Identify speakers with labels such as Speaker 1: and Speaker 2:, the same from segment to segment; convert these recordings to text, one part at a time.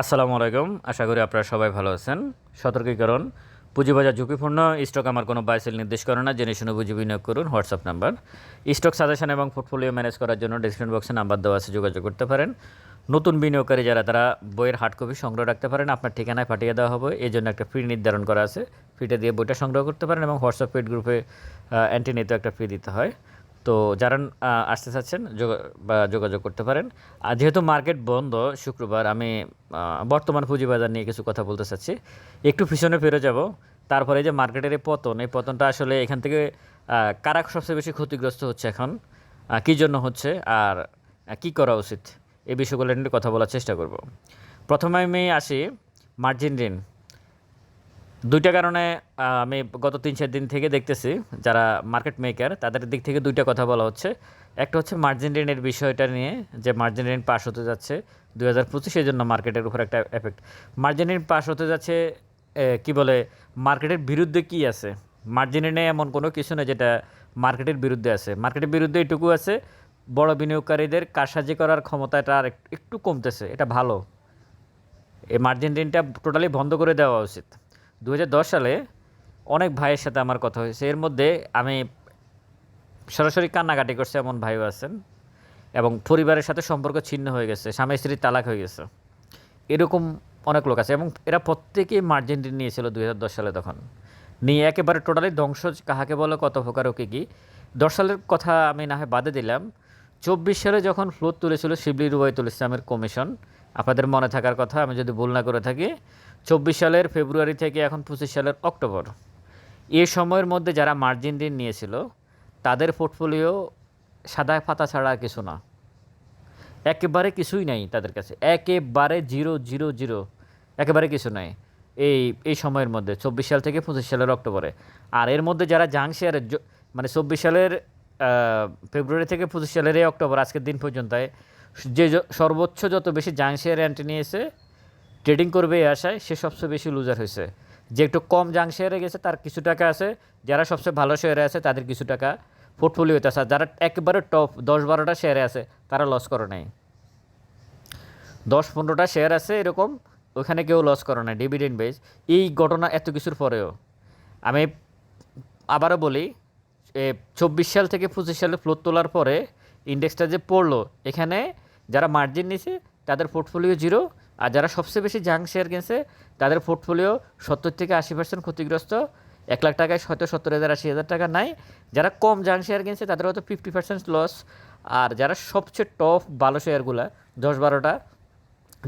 Speaker 1: আসসালামু আলাইকুম। আশা করি আপনারা সবাই ভালো আছেন। সতর্কীকরণ। পুঁজিবাজার ঝুঁকিপূর্ণ। স্টক আমার কোনো বাইসেল নির্দেশ করে না। জেনে শুনে বুঝে বিনিয়োগ করুন। হোয়াটসঅ্যাপ নাম্বার স্টক সাজেশন এবং পোর্টফোলিও ম্যানেজ করার জন্য ডিসক্রিপশন বক্সে নাম্বার দেওয়া আছে। যোগাযোগ করতে পারেন। নতুন বিনিয়োগকারী যারা, তারা বইয়ের হার্ড কপি সংগ্রহ রাখতে পারেন। আপনার ঠিকানায় পাঠিয়ে দেওয়া হবে। এই জন্য একটা ফি নির্ধারণ করা আছে। ফিটা দিয়ে বইটা সংগ্রহ করতে পারেন এবং হোয়াটসঅ্যাপ পেড গ্রুপে অ্যান্টি নিতে একটা ফি দিতে হয়। তো যারা আসতে চাচ্ছেন বা যোগাযোগ করতে পারেন। আর যেহেতু মার্কেট বন্ধ শুক্রবার, আমি বর্তমান পুঁজিবাজার নিয়ে কিছু কথা বলতে চাচ্ছি। একটু পিছনে ফিরে যাব। তারপরে যে মার্কেটের এই পতন, এই পতনটা আসলে এখান থেকে কারা সবচেয়ে বেশি ক্ষতিগ্রস্ত হচ্ছে এখন? কী জন্য হচ্ছে? আর কী করা উচিত? এই বিষয়গুলো নিয়ে কথা বলার চেষ্টা করব। প্রথমে আমি আসি, মার্জিন ঋণ। দুইটা কারণে আমি গত তিন চার দিন থেকে দেখতেছি যারা মার্কেট মেকার তাদের দিক থেকে দুইটা কথা বলা হচ্ছে। একটা হচ্ছে মার্জিন ঋণের বিষয়টা নিয়ে, যে মার্জিন ঋণ পাশ হতে যাচ্ছে দুই হাজার পঁচিশের জন্য মার্কেটের উপর একটা এফেক্ট মার্জিন ঋণ পাশ হতে যাচ্ছে কি বলে মার্কেটের বিরুদ্ধে কি আছে? মার্জিন ঋণে এমন কোনো কিছু নেই যেটা মার্কেটের বিরুদ্ধে আছে। মার্কেটের বিরুদ্ধে এটুকু আছে, বড় বিনিয়োগকারীদের কারসাজি করার ক্ষমতাটা আর একটু কমতেছে, এটা ভালো। এই মার্জিন ঋণটা টোটালি বন্ধ করে দেওয়া উচিত। দু হাজার দশ সালে অনেক ভাইয়ের সাথে আমার কথা হয়েছে। এর মধ্যে আমি সরাসরি কান্নাকাটি করছে এমন ভাইও আছেন এবং পরিবারের সাথে সম্পর্ক ছিন্ন হয়ে গেছে, স্বামী স্ত্রীর তালাক হয়ে গেছে। এরকম অনেক লোক আছে এবং এরা প্রত্যেকেই মার্জিন ঋণ নিয়েছিল দু হাজার দশ সালে তখন। নিয়ে একেবারে টোটালি ধ্বংস কাহাকে বলে, কত প্রকার ওকে কি। দশ সালের কথা আমি না হয় বাদে দিলাম। চব্বিশ সালে যখন ফ্লোর তুলেছিল শিবলি রুবাইতুল ইসলামের কমিশন, আপনাদের মনে থাকার কথা, আমি যদি ভুল না করে থাকি চব্বিশ সালের ফেব্রুয়ারি থেকে এখন পঁচিশ সালের অক্টোবর। এ সময়ের মধ্যে যারা মার্জিন ঋণ নিয়েছিল, তাদের পোর্টফোলিও সাদা পাতা ছাড়া কিছু না। একেবারে কিছুই নাই তাদের কাছে। একেবারে জিরো জিরো জিরো একেবারে কিছু নাই এই এই সময়ের মধ্যে, চব্বিশ সাল থেকে পঁচিশ সালের অক্টোবরে। আর এর মধ্যে যারা জাং শেয়ারে মানে চব্বিশ সালের ফেব্রুয়ারি থেকে পঁচিশ সালের এই অক্টোবর, আজকের দিন পর্যন্ত, যে সর্বোচ্চ যত বেশি জাং শেয়ারে অ্যান্টি নিয়েছে ট্রেডিং করবে এই আশায়, সে সবচেয়ে বেশি লুজার হয়েছে। যে একটু কম জাং শেয়ারে গেছে, তার কিছু টাকা আছে। যারা সবচেয়ে ভালো শেয়ারে আছে, তাদের কিছু টাকা পোর্টফোলিওতে আছে। যারা একেবারে টপ দশ বারোটা শেয়ারে আছে, তারা লস করে নাই। দশ পনেরোটা শেয়ার আছে এরকম, ওখানে কেউ লস করে না ডিভিডেন্ড বেস এই ঘটনা এত কিছুর পরেও। আমি আবারও বলি চব্বিশ সাল থেকে পঁচিশ সালে ফ্লোর তোলার পরে ইন্ডেক্সটা যে পড়ল, এখানে যারা মার্জিন নিছে তাদের পোর্টফোলিও জিরো আর যারা সবচেয়ে বেশি জাং শেয়ার কিনছে, তাদের পোর্টফোলিও সত্তর থেকে আশি পার্সেন্ট ক্ষতিগ্রস্ত। এক লাখ টাকায় হয়তো সত্তর হাজার, আশি হাজার টাকা নাই। যারা কম জাং শেয়ার কিনছে, তাদের হয়তো ফিফটি পার্সেন্ট লস আর যারা সবচেয়ে টপ ভালো শেয়ারগুলা দশ বারোটা,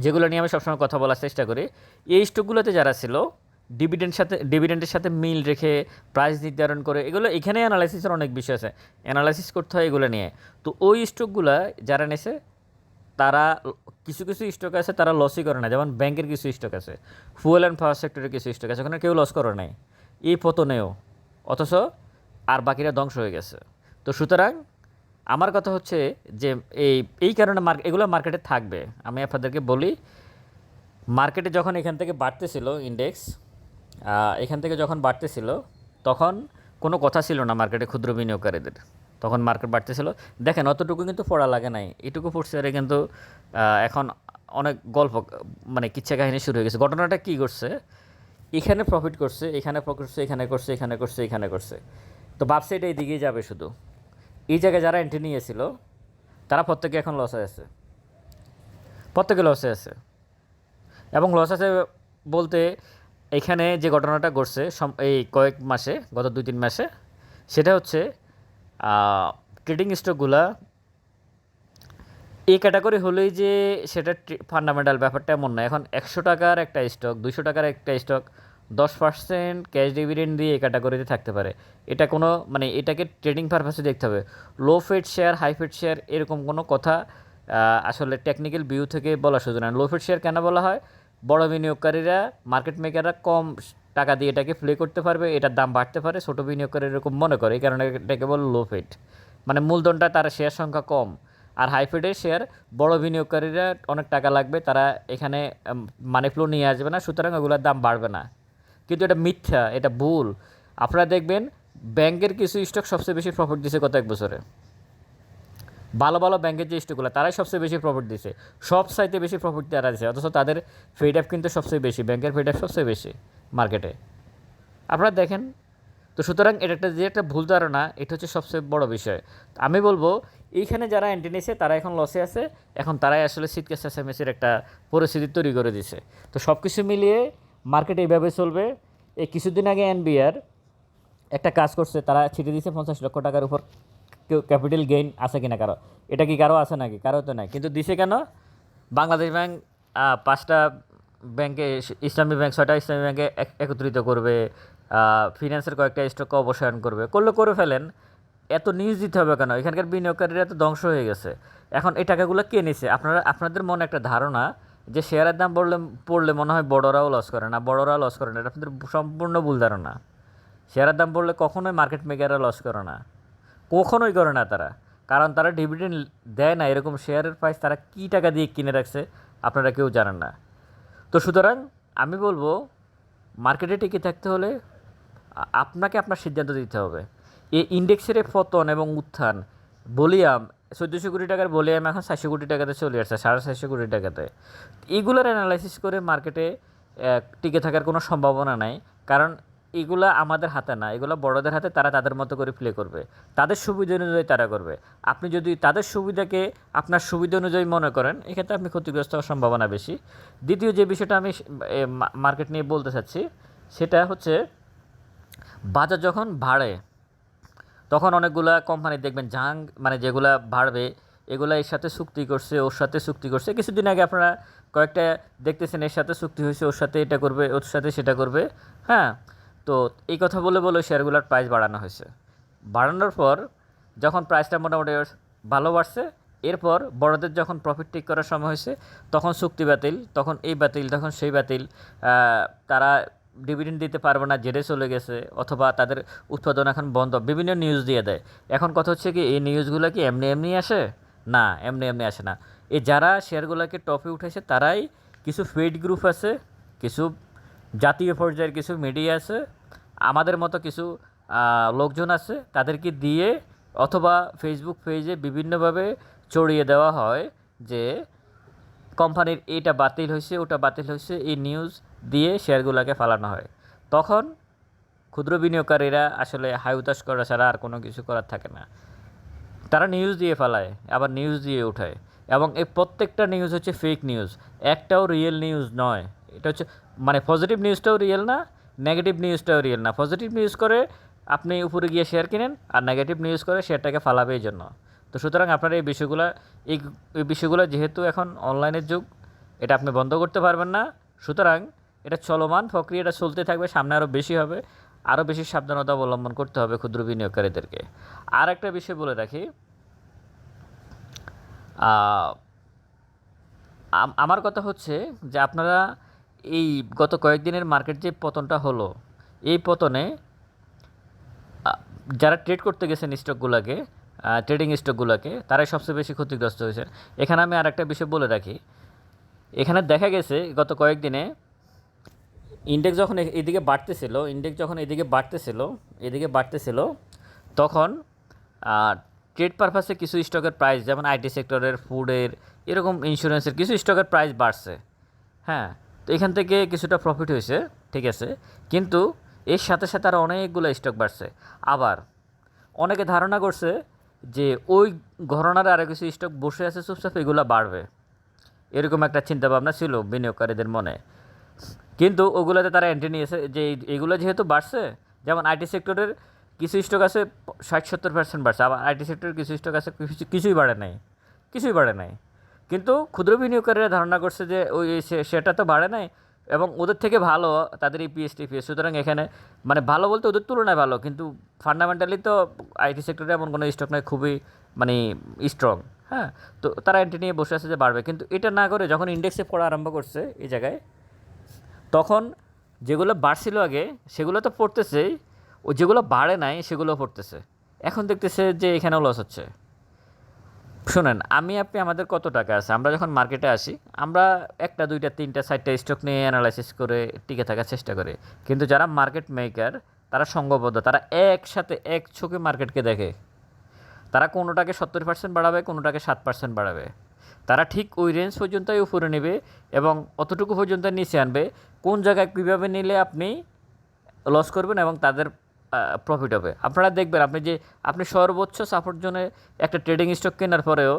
Speaker 1: যেগুলো নিয়ে আমি সবসময় কথা বলার চেষ্টা করি, এই স্টকগুলোতে যারা ছিল ডিভিডেন্ড সাথে ডিভিডেন্ডের সাথে মিল রেখে প্রাইস নির্ধারণ করে, এগুলো এখানে অ্যানালাইসিসের অনেক বিষয় আছে। অ্যানালাইসিস করতে হয় এগুলো নিয়ে। তো ওই স্টকগুলো যারা নেছে, তারা কিছু কিছু স্টক আছে তারা লসই করে না, যেমন ব্যাংকের কিছু স্টক আছে ফুয়েল অ্যান্ড পাওয়ার সেক্টরের কিছু স্টক আছে, ওখানে কেউ লস করে নাই, এই পতনেও, অথচ আর বাকিরা ধ্বংস হয়ে গেছে। তো সুতরাং আমার কথা হচ্ছে যে এই এই কারণে মার্ক, এগুলো মার্কেটে থাকবে। আমি আপনাদেরকে বলি মার্কেটে যখন এখান থেকে বাড়তেছিল ইন্ডেক্স এখান থেকে যখন বাড়তেছিল, তখন কোনো কথা ছিল না মার্কেটে ক্ষুদ্র বিনিয়োগকারীদের। তখন মার্কেট বাড়তেছিল। দেখেন, অতটুকু কিন্তু পড়া লাগে নাই। এটুকু পড়ছে কিন্তু এখন অনেক গল্প মানে কিচ্ছা কাহিনী শুরু হয়ে গেছে। ঘটনাটা কী করছে এখানে প্রফিট করছে, এখানে করছে এখানে করছে এখানে করছে এখানে করছে। তো ভাবছে এটা এইদিকেই যাবে শুধু। এই জায়গায় যারা এন্ট্রি নিয়েছিল, তারা প্রত্যেকে এখন লসে আছে। প্রত্যেকে লসে আছে। এবং লস আছে বলতে, এখানে যে ঘটনাটা ঘটছে এই কয়েক মাসে, গত দুই তিন মাসে, সেটা হচ্ছে ট্রেডিং স্টকগুলা এই ক্যাটাগরি হলেই যে সেটা ফান্ডামেন্টাল ব্যাপারটা এমন না। এখন একশো টাকার একটা স্টক দুশো টাকার একটা স্টক, দশ পার্সেন্ট ক্যাশ ডিভিডেন্ড দিয়ে এই ক্যাটাগরিতে থাকতে পারে। এটা কোনো মানে এটাকে ট্রেডিং পারপাসে দেখতে হবে। Low fed share high fed share এরকম কোনো কথা আসলে টেকনিক্যাল ভিউ থেকে বলা সুযোগ না লো ফেড শেয়ার কেন বলা হয়? বড় বিনিয়োগকারীরা মার্কেট মেকাররা কম টাকা দিয়ে এটাকে প্লে করতে পারবে, এটার দাম বাড়তে পারে, ছোটো বিনিয়োগকারী এরকম মনে করে, এই কারণে এটাকে বলে লো ফেড মানে মূলধনটা তার শেয়ার সংখ্যা কম, আর হাইফেডের শেয়ার বড় বিনিয়োগকারীরা অনেক টাকা লাগবে, তারা এখানে মানি ফ্লো নিয়ে আসবে না, সুতরাং ওগুলোর দাম বাড়বে না। কিন্তু এটা মিথ্যা, এটা ভুল। আপনারা দেখবেন, ব্যাংকের কিছু স্টক সবচেয়ে বেশি প্রফিট দিছে গত এক বছরে। ভালো ভালো ব্যাংকের যে স্টকগুলো তারাই সবচেয়ে বেশি প্রফিট দিছে। সব সাইতে বেশি প্রফিট তারা দিছে অথচ তাদের ফিড অ্যাপ কিন্তু সবচেয়ে বেশি, ব্যাংকের ফিড অ্যাপ সবচেয়ে বেশি। মার্কেটে। আপনারা দেখেন, তো সুতরাং এটা একটা যে একটা ভুল ধারণা, এটা হচ্ছে সবচেয়ে বড় বিষয়। আমি বলব, এইখানে যারা এন্ট্রি নিয়েছে, তারা এখন লসে আছে। এখন তারাই আসলে শীতকাল এসএমএসের একটা পরিস্থিতি তৈরি করে দিছে তো সব কিছু মিলিয়ে মার্কেট এইভাবে চলবে। এই কিছুদিন আগে এনবিআর একটা কাজ করছে, তারা ছিটে দিয়েছে পঞ্চাশ লক্ষ টাকার উপর। কেউ ক্যাপিটাল গেইন আছে কিনা কারও? এটা কি কারও আছে নাকি? কারও তো নাই। কিন্তু দিছে কেন? বাংলাদেশ ব্যাংক পাঁচটা ব্যাংকে ইসলামী ব্যাংক, ছয়টা ইসলামী ব্যাংকে একত্রিত করবে ফিনান্সের কয়েকটা স্টককে অবসায়ন করবে। করলে করে ফেলেন, এত নিউজ দিতে হবে কেন? এখানকার বিনিয়োগকারীরা তো ধ্বংস হয়ে গেছে। এখন এই টাকাগুলো কে নিছে? আপনারা, আপনাদের মনে একটা ধারণা যে শেয়ারের দাম পড়লে পড়লে মনে হয় বড়রাও লস করে না, বড়রাও লস করে না? এটা আপনাদের সম্পূর্ণ ভুল ধারণা। শেয়ারের দাম পড়লে কখনোই মার্কেট মেকাররা লস করে না। কখনোই করে না তারা। কারণ তারা ডিভিডেন্ড দেয় না। এরকম শেয়ারের প্রাইস তারা কী টাকা দিয়ে কিনে রাখছে, আপনারা কেউ জানেন না। তো সুতরাং আমি বলব মার্কেটে টিকে থাকতে হলে আপনাকে আপনার সিদ্ধান্ত দিতে হবে। এই ইন্ডেক্সের পতন এবং উত্থান বলিয়াম চোদ্দোশো কোটি টাকার বলিয়াম এখন চারশো কোটি টাকাতে চলে আসছে, সাড়ে চারশো কোটি টাকাতে। এগুলোর অ্যানালাইসিস করে মার্কেটে টিকে থাকার কোনো সম্ভাবনা নাই। কারণ এগুলা আমাদের হাতে না, এগুলো বড়দের হাতে তারা তাদের মতো করে প্লে করবে। তাদের সুবিধা অনুযায়ী তারা করবে। আপনি যদি তাদের সুবিধাকে আপনার সুবিধা অনুযায়ী মনে করেন, এক্ষেত্রে আপনি ক্ষতিগ্রস্ত হওয়ার সম্ভাবনা বেশি। দ্বিতীয় যে বিষয়টা আমি মার্কেট নিয়ে বলতে চাচ্ছি, সেটা হচ্ছে বাজার যখন বাড়ে, তখন অনেকগুলা কোম্পানি দেখবেন জাং মানে যেগুলা বাড়বে, এগুলা এর সাথে চুক্তি করছে, ওর সাথে চুক্তি করছে। কিছুদিন আগে আপনারা কয়েকটা দেখতেছেন, এর সাথে চুক্তি হয়েছে, ওর সাথে এটা করবে, ওর সাথে সেটা করবে। হ্যাঁ তো এই কথা বলে বলে শেয়ারগুলোর প্রাইস বাড়ানো হয়েছে। বাড়ানোর পর যখন প্রাইসটা মোটামুটি ভালো বাড়ছে, এরপর বড়দের যখন প্রফিট টেক করার সময় হয়েছে, তখন চুক্তি বাতিল, তখন এই বাতিল, তখন সেই বাতিল তারা ডিভিডেন্ড দিতে পারবে না জেরে চলে গেছে, অথবা তাদের উৎপাদন এখন বন্ধ, বিভিন্ন নিউজ দিয়ে দেয়। এখন কথা হচ্ছে কি, এই নিউজগুলো কি এমনি এমনি আসে? না, এমনি এমনি আসে না। এই যারা শেয়ারগুলোকে টপে উঠেছে তারাই কিছু ফেড গ্রুপ আছে, কিছু জাতীয় পর্যায়ের কিছু মিডিয়া আছে, আমাদের মতো কিছু লোকজন আছে, তাদেরকে দিয়ে অথবা ফেসবুক পেজে বিভিন্নভাবে চড়িয়ে দেওয়া হয় যে, কোম্পানির এইটা বাতিল হয়েছে, ওটা বাতিল হয়েছে, এই নিউজ দিয়ে শেয়ারগুলোকে ফালানো হয়। তখন ক্ষুদ্র বিনিয়োগকারীরা আসলে হাই উতাস করা ছাড়া আর কোনো কিছু করার থাকে না। তারা নিউজ দিয়ে ফেলায়, আবার নিউজ দিয়ে উঠায়। এবং এই প্রত্যেকটা নিউজ হচ্ছে ফেক নিউজ একটাও রিয়েল নিউজ নয়। এটা হচ্ছে মানে পজিটিভ নিউজটাও রিয়েল না নেগেটিভ নিউজটাও রিয়েল না। পজিটিভ নিউজ করে আপনি উপরে গিয়ে শেয়ার কিনেন, আর নেগেটিভ নিউজ করে শেয়ারটাকে ফালাবে এই জন্য। তো সুতরাং আপনার এই বিষয়গুলো এই বিষয়গুলো যেহেতু এখন অনলাইনের যুগ, এটা আপনি বন্ধ করতে পারবেন না। সুতরাং এটা চলমান প্রক্রিয়াটা চলতে থাকবে, সামনে আরও বেশি হবে। আরও বেশি সাবধানতা অবলম্বন করতে হবে ক্ষুদ্র বিনিয়োগকারীদেরকে। আর একটা বিষয় বলে রাখি আমার কথা হচ্ছে যে আপনারা এই গত কয়েকদিনের মার্কেট যে পতনটা হলো, এই পতনে যারা ট্রেড করতে গেছেন স্টকগুলোকে ট্রেডিং স্টকগুলোকে তারাই সবচেয়ে বেশি ক্ষতিগ্রস্ত হয়েছে এখানে আমি আর একটা বিষয় বলে রাখি। এখানে দেখা গেছে গত কয়েকদিনে ইন্ডেক্স যখন এদিকে বাড়তেছিল ইন্ডেক্স যখন এদিকে বাড়তেছিল এদিকে বাড়তেছিল, তখন ট্রেড পারপাসে কিছু স্টকের প্রাইস যেমন আইটি সেক্টরের ফুডের এরকম ইন্স্যুরেন্সের কিছু স্টকের প্রাইস বাড়ছে। হ্যাঁ তো এখান থেকে কিছুটা প্রফিট হয়েছে, ঠিক আছে। কিন্তু এর সাথে সাথে আরও অনেকগুলো স্টক বাড়ছে। আবার অনেকে ধারণা করছে যে ওই ঘটনার আরও কিছু স্টক বসে আছে, চুপচাপ এগুলো বাড়বে। এরকম একটা চিন্তাভাবনা ছিল বিনিয়োগকারীদের মনে। কিন্তু ওগুলোতে তারা এন্ট্রি নিয়েছে যে এগুলো যেহেতু বাড়ছে, যেমন আইটি সেক্টরের কিছু স্টক আছে ষাট সত্তর পার্সেন্ট বাড়ছে, আবার আইটি সেক্টরের কিছু স্টক আছে কিছু- কিছুই বাড়ে নাই, কিছুই বাড়ে নাই। কিন্তু ক্ষুদ্র বিনিয়োগকারীরা ধারণা করছে যে ওই সেটা তো বাড়ে নাই এবং ওদের থেকে ভালো তাদের এই পিএস টিপিএস সুতরাং এখানে মানে ভালো বলতে ওদের তুলনায় ভালো, কিন্তু ফান্ডামেন্টালি তো আইটি সেক্টরে এমন কোনো স্টক নয় খুবই মানে স্ট্রং হ্যাঁ? তো তারা এন্ট্রি নিয়ে বসে আছে যে বাড়বে। কিন্তু এটা না করে যখন ইন্ডেক্সে পড়া আরম্ভ করছে এই জায়গায়, তখন যেগুলো বাড়ছিল আগে, সেগুলো তো পড়তেছেই, ও যেগুলো বাড়ে নাই সেগুলো পড়তেছে। এখন দেখতেছে যে এখানেও লস হচ্ছে। শোনেন, আমি, আপনি আমাদের কত টাকা আছে? আমরা যখন মার্কেটে আসি, আমরা একটা, দুইটা, তিনটা, চারটা স্টক নিয়ে অ্যানালাইসিস করে টিকে থাকার চেষ্টা করি। কিন্তু যারা মার্কেট মেকার তারা সঙ্গবদ্ধ, তারা একসাথে এক চোখে মার্কেটকে দেখে। তারা কোনোটাকে সত্তর পার্সেন্ট বাড়াবে, কোনোটাকে সাত পার্সেন্ট বাড়াবে। তারা ঠিক ওই রেঞ্জ পর্যন্তই উপরে নেবে এবং অতটুকু পর্যন্ত নিচে আনবে। কোন জায়গায় কীভাবে নিলে আপনি লস করবেন এবং তাদের প্রফিট হবে। আপনারা দেখবেন, আপনি যে, আপনি সর্বোচ্চ সাপোর্ট জন্য একটা ট্রেডিং স্টক কেনার পরেও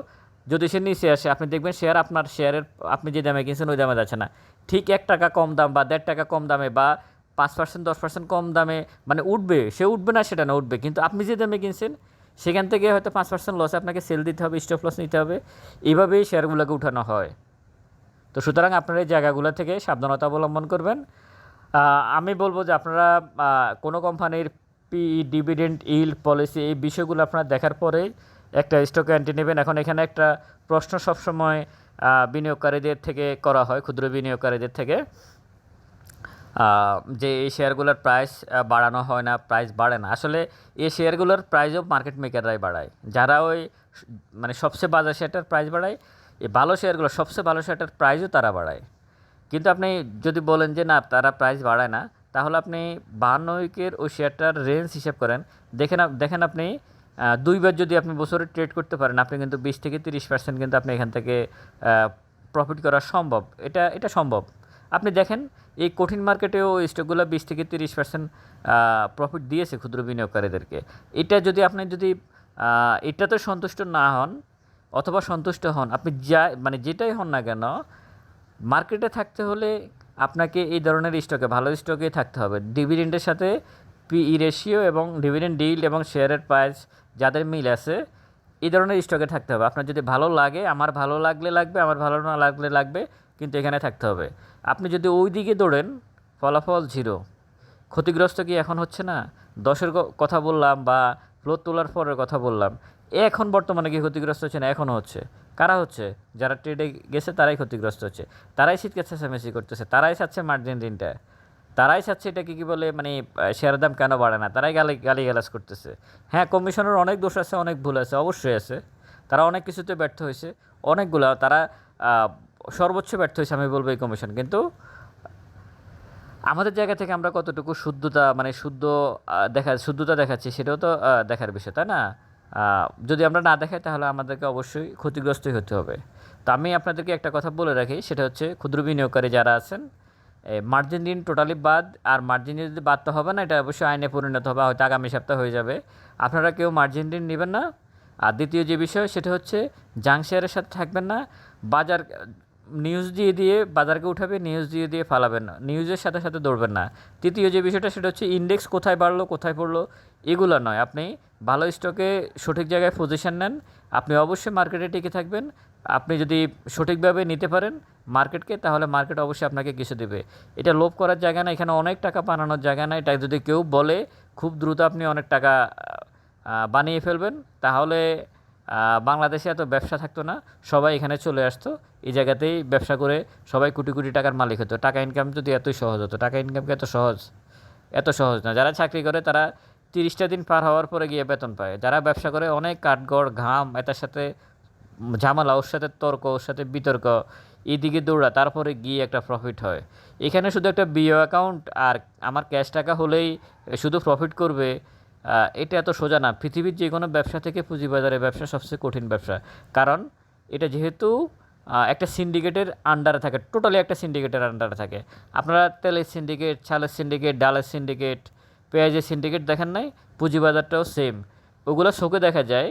Speaker 1: যদি সে নিচে আসে, আপনি দেখবেন শেয়ার আপনার শেয়ারের আপনি যে দামে কিনছেন, ওই দামে যাচ্ছে না। ঠিক এক টাকা কম দাম বা দেড় টাকা কম দামে বা পাঁচ পার্সেন্ট দশ পার্সেন্ট কম দামে মানে উঠবে, সে উঠবে না, সেটা না, উঠবে। কিন্তু আপনি যে দামে কিনছেন, সেখান থেকে হয়তো পাঁচ পার্সেন্ট লসে আপনাকে সেল দিতে হবে স্টপ লস নিতে হবে। এইভাবেই শেয়ারগুলোকে উঠানো হয়। তো সুতরাং আপনারা এই জায়গাগুলো থেকে সাবধানতা অবলম্বন করবেন। আমি বলব যে আপনারা কোনো কোম্পানির পি ডিভিডেন্ড ইল পলিসি এই বিষয়গুলো আপনারা দেখার পরেই একটা স্টক এন্ট্রি নেবেন। এখন এখানে একটা প্রশ্ন সবসময় বিনিয়োগকারীদের থেকে করা হয়, ক্ষুদ্র বিনিয়োগকারীদের থেকে। যে এই শেয়ারগুলোর প্রাইস বাড়ানো হয় না প্রাইস বাড়ে না। আসলে এই শেয়ারগুলোর প্রাইসও মার্কেট মেকাররাই বাড়ায়। যারা ওই মানে সবচেয়ে বাজার শেয়ারটার প্রাইস বাড়ায়, এই ভালো শেয়ারগুলো সবচেয়ে ভালো শেয়ারটার প্রাইসও তারা বাড়ায়। কিন্তু আপনি যদি বলেন যে না, তারা প্রাইস বাড়ায় না তাহলে আপনি বাহান্ন উইকের ওই শেয়ারটার রেঞ্জ হিসাব করেন। দেখেন দেখেন আপনি দুইবার যদি আপনি বছরে ট্রেড করতে পারেন, আপনি কিন্তু বিশ থেকে তিরিশ পার্সেন্ট কিন্তু আপনি এখান থেকে প্রফিট করা সম্ভব। এটা এটা সম্ভব। আপনি দেখেন, এই কঠিন মার্কেটেও স্টকগুলো বিশ থেকে তিরিশ পার্সেন্ট প্রফিট দিয়েছে ক্ষুদ্র বিনিয়োগকারীদেরকে। এটা যদি আপনি যদি এটাতে সন্তুষ্ট না হন অথবা সন্তুষ্ট হন, আপনি যা মানে যেটাই হন না কেন মার্কেটে থাকতে হলে আপনাকে এই ধরনের স্টকে, ভালো স্টকে থাকতে হবে। ডিভিডেন্ডের সাথে পিই রেশিও এবং ডিভিডেন্ড ডিল এবং শেয়ারের প্রাইস যাদের মিল আছে, এই ধরনের স্টকে থাকতে হবে। আপনার যদি ভালো লাগে, আমার ভালো লাগলে লাগবে, আমার ভালো না লাগলে লাগবে, কিন্তু এখানে থাকতে হবে। আপনি যদি ওই দিকে দৌড়েন, ফলাফল জিরো ক্ষতিগ্রস্ত কি এখন হচ্ছে না? দশের কথা বললাম বা ফ্লোর তোলার পরের কথা বললাম। এখন বর্তমানে কি ক্ষতিগ্রস্ত হচ্ছে না, এখনও হচ্ছে। কারা হচ্ছে? যারা ট্রেডে গেছে, তারাই ক্ষতিগ্রস্ত হচ্ছে। তারাই শীতকে চেঁচামেচি করতেছে, তারাই চাচ্ছে মার্জিন ঋণটা। তারাই চাচ্ছে এটাকে কি বলে মানে শেয়ারের দাম কেন বাড়ে না? তারাই গালি গালি গালাজ করতেছে। হ্যাঁ কমিশনের অনেক দোষ আছে, অনেক ভুল আছে, অবশ্যই আছে। তারা অনেক কিছুতে ব্যর্থ হয়েছে, অনেকগুলো, তারা সর্বোচ্চ ব্যর্থ হয়েছে, আমি বলব এই কমিশন। কিন্তু আমাদের জায়গা থেকে আমরা কতটুকু শুদ্ধতা মানে শুদ্ধ দেখা, শুদ্ধতা দেখাচ্ছি, সেটাও তো দেখার বিষয়, তাই না? যদি আমরা না দেখাই, তাহলে আমাদেরকে অবশ্যই ক্ষতিগ্রস্তই হতে হবে। তো আমি আপনাদেরকে একটা কথা বলে রাখি, সেটা হচ্ছে ক্ষুদ্র বিনিয়োগকারী যারা আছেন মার্জিন ঋণ টোটালি বাদ, আর মার্জিন যদি বাদ তো হবে না, এটা অবশ্যই আইনে পরিণত হবে, হয়তো আগামী সপ্তাহ হয়ে যাবে। আপনারা কেউ মার্জিন ঋণ নেবেন না। আর দ্বিতীয় যে বিষয়, সেটা হচ্ছে জাং শেয়ারের সাথে থাকবেন না। বাজার নিউজ দিয়ে দিয়ে বাজারকে উঠাবে নিউজ দিয়ে দিয়ে ফালাবেন না। নিউজের সাথে সাথে দৌড়বেন না। তৃতীয় যে বিষয়টা, সেটা হচ্ছে ইন্ডেক্স কোথায় বাড়লো, কোথায় পড়ল, এগুলো নয়। আপনি ভালো স্টকে সঠিক জায়গায় পজিশন নেন। আপনি অবশ্যই মার্কেটে টিকে থাকবেন। আপনি যদি সঠিকভাবে নিতে পারেন মার্কেটকে তাহলে মার্কেট অবশ্যই আপনাকে কিছু দেবে। এটা লোভ করার জায়গা না, এখানে অনেক টাকা বানানোর জায়গা না। এটা যদি কেউ বলে, খুব দ্রুত আপনি অনেক টাকা বানিয়ে ফেলবেন। তাহলে বাংলাদেশে এত ব্যবসা থাকতো না, সবাই এখানে চলে আসতো, এই জায়গাতেই ব্যবসা করে সবাই কোটি কোটি টাকার মালিক হতো। টাকা ইনকাম যদি এতই সহজ হতো, টাকা ইনকাম কি এত সহজ এত সহজ না। যারা চাকরি করে তারা তিরিশটা দিন পার হওয়ার পরে গিয়ে বেতন পায়। যারা ব্যবসা করে অনেক কাঠগড়, ঘাম, এটার সাথে ঝামেলা, ওর সাথে তর্ক, ওর সাথে বিতর্ক এদিকে দৌড়া, তারপরে গিয়ে একটা প্রফিট হয়। এখানে শুধু একটা বিও অ্যাকাউন্ট আর আমার ক্যাশ টাকা হলেই শুধু প্রফিট করবে এটা এত সোজা না। পৃথিবীর যে কোনো ব্যবসা থেকে পুঁজিবাজারে ব্যবসা সবচেয়ে কঠিন ব্যবসা। কারণ এটা যেহেতু একটা সিন্ডিকেটের আন্ডারে থাকে টোটালি একটা সিন্ডিকেটের আন্ডারে থাকে। আপনারা তেলের সিন্ডিকেট চালের সিন্ডিকেট ডালের সিন্ডিকেট পেঁয়াজের সিন্ডিকেট দেখেন নাই? পুঁজিবাজারটাও সেম ওগুলো চোখে দেখা যায়,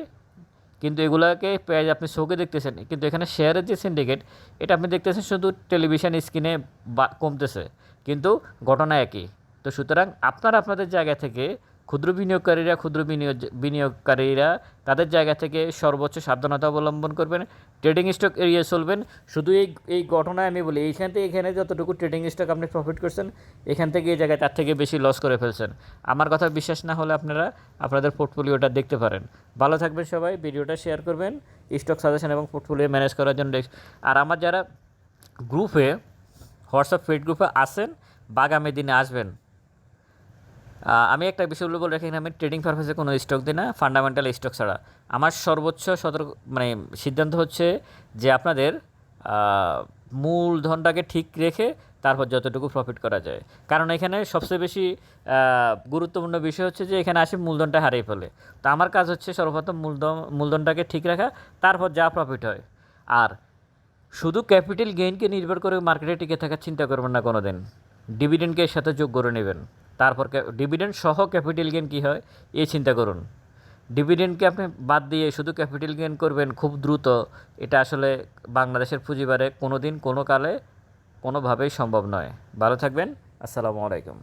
Speaker 1: কিন্তু এগুলাকে পেঁয়াজ আপনি চোখে দেখতেছেন। কিন্তু এখানে শেয়ারের যে সিন্ডিকেট এটা আপনি দেখতেছেন শুধু টেলিভিশন স্ক্রিনে বা কমতেছে। কিন্তু ঘটনা একই। তো সুতরাং আপনারা আপনাদের জায়গা থেকে ক্ষুদ্র বিনিয়োগকারীরা, ক্ষুদ্র বিনিয়োগ, বিনিয়োগকারীরা তাদের জায়গা থেকে সর্বোচ্চ সাবধানতা অবলম্বন করবেন ট্রেডিং স্টক এড়িয়ে চলবেন। শুধু এই এই ঘটনায় আমি বলি, এইখান থেকে এখানে যতটুকু ট্রেডিং স্টক আপনি প্রফিট করছেন, এখান থেকে এই জায়গায় তার থেকে বেশি লস করে ফেলছেন। আমার কথা বিশ্বাস না হলে আপনারা আপনাদের পোর্টফোলিওটা দেখতে পারেন। ভালো থাকবেন সবাই, ভিডিওটা শেয়ার করবেন স্টক সাজেশন এবং পোর্টফোলিও ম্যানেজ করার জন্য আর আমার যারা গ্রুপে হোয়াটসঅ্যাপ ফেড গ্রুপে আসেন বা আগামী দিনে আসবেন। আমি একটা বিষয় বলে রাখি এখানে আমি ট্রেডিং পারপাসে কোনো স্টক দিই না ফান্ডামেন্টাল স্টক ছাড়া। আমার সর্বোচ্চ সতর্ক মানে সিদ্ধান্ত হচ্ছে যে আপনাদের মূলধনটাকে ঠিক রেখে তারপর যতটুকু প্রফিট করা যায়। কারণ এখানে সবচেয়ে বেশি গুরুত্বপূর্ণ বিষয় হচ্ছে যে এখানে আসে মূলধনটা হারিয়ে ফেলে। তো আমার কাজ হচ্ছে সর্বপ্রথম মূলধন, মূলধনটাকে ঠিক রাখা, তারপর যা প্রফিট হয়। আর শুধু ক্যাপিটাল গেইনকে নির্ভর করে মার্কেটে টিকে থাকার চিন্তা করবেন না কোনো দিন ডিভিডেন্ডকে এর সাথে যোগ করে নেবেন। তারপর ডিভিডেন্ড সহ ক্যাপিটাল গেন কী হয়? এই চিন্তা করুন। ডিভিডেন্ডকে আপনি বাদ দিয়ে শুধু ক্যাপিটাল গেন করবেন খুব দ্রুত, এটা আসলে বাংলাদেশের পুঁজিবারে কোনো দিন কোনো কালে কোনোভাবেই সম্ভব নয়। ভালো থাকবেন। আসসালামু আলাইকুম।